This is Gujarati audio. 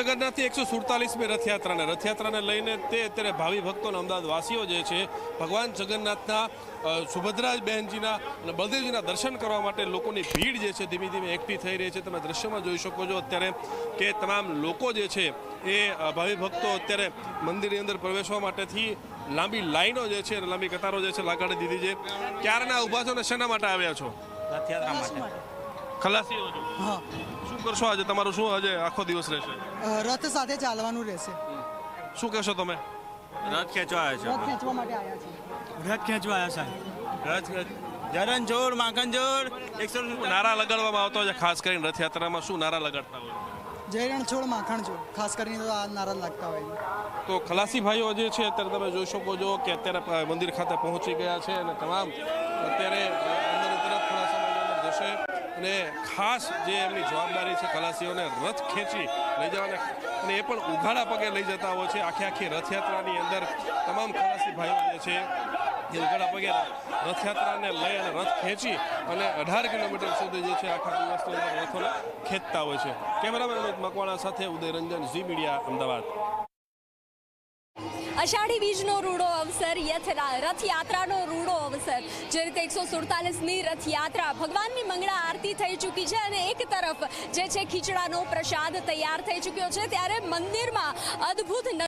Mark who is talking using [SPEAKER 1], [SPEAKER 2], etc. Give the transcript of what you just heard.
[SPEAKER 1] જગન્નાથની એકસો સુડતાલીસમી રથયાત્રાને. રથયાત્રાને લઈને તે અત્યારે ભાવિ ભક્તો અમદાવાદવાસીઓ જે છે ભગવાન જગન્નાથના અ, સુભદ્રા બહેનજીના અને બલદેવજીના દર્શન કરવા માટે લોકોની ભીડ જે છે ધીમે ધીમે એકઠી થઈ રહી છે. તમે દ્રશ્યમાં જોઈ શકો છો અત્યારે કે તમામ લોકો જે છે એ ભાવિ ભક્તો અત્યારે મંદિરની અંદર પ્રવેશવા માટેથી લાંબી લાઈનો જે છે લાંબી કતારો જે છે લગાડી દીધી છે. ક્યારના ઊભા છો ને શેના માટે આવ્યા છો?
[SPEAKER 2] રથયાત્રા માટે.
[SPEAKER 1] ખલાસીઓ છો
[SPEAKER 3] હા.
[SPEAKER 1] શું કરશો આજે? તમારું શું આજે આખો દિવસ રહેશે?
[SPEAKER 3] રથ સાથે ચાલવાનું રહેશે.
[SPEAKER 1] શું કહેશો તમે?
[SPEAKER 2] રથ ખેંચવા આવ્યો
[SPEAKER 3] રથ ખેંચવા માટે આવ્યા છે
[SPEAKER 4] રથ ખેંચવા આવ્યા સાહેબ.
[SPEAKER 2] છે રથ જરન જોર માખન જોર એકસો
[SPEAKER 1] નારા લગાડવામાં આવતો હોય છે ખાસ કરીને રથયાત્રામાં શું નારા લગાડતા હોય?
[SPEAKER 3] જયરણ છોડ માખણ છોડ. ખાસ કરીને તો આ નારા લાગતા હોય
[SPEAKER 1] તો ખલાસી ભાઈઓ જે છે અત્યારે તમે જોઈ શકો છો કે અત્યારે મંદિર ખાતે પહોંચી ગયા છે અને તમામ અત્યારે અંદર તરફ થોડા સમય જશે. અને ખાસ જે એમની જવાબદારી છે, ખલાસીઓને રથ ખેંચી લઈ જવાના અને એ પણ ઉઘાડા પગે લઈ જતા હોય છે. આખી આખી રથયાત્રાની અંદર તમામ ખલાસી ભાઈઓ જે છે ઉઘાડા પગે રથયાત્રાને લઈ અને રથ ખેંચી અને અઢાર કિલોમીટર સુધી જે છે, આખા દિવસની અંદર રથોને ખેંચતા હોય છે. કેમેરામેન મકવાણા સાથે ઉદય રંજન ઝી મીડિયા, અમદાવાદ.
[SPEAKER 5] અષાઢી બીજનો રૂડો અવસર રથયાત્રાનો રૂડો અવસર. જે રીતે એકસો સુડતાલીસમી રથયાત્રા ભગવાનની મંગળા આરતી થઈ ચૂકી છે અને એક તરફ જે છે ખીચડાનો પ્રસાદ તૈયાર થઈ ચૂક્યો છે, ત્યારે મંદિરમાં અદ્ભુત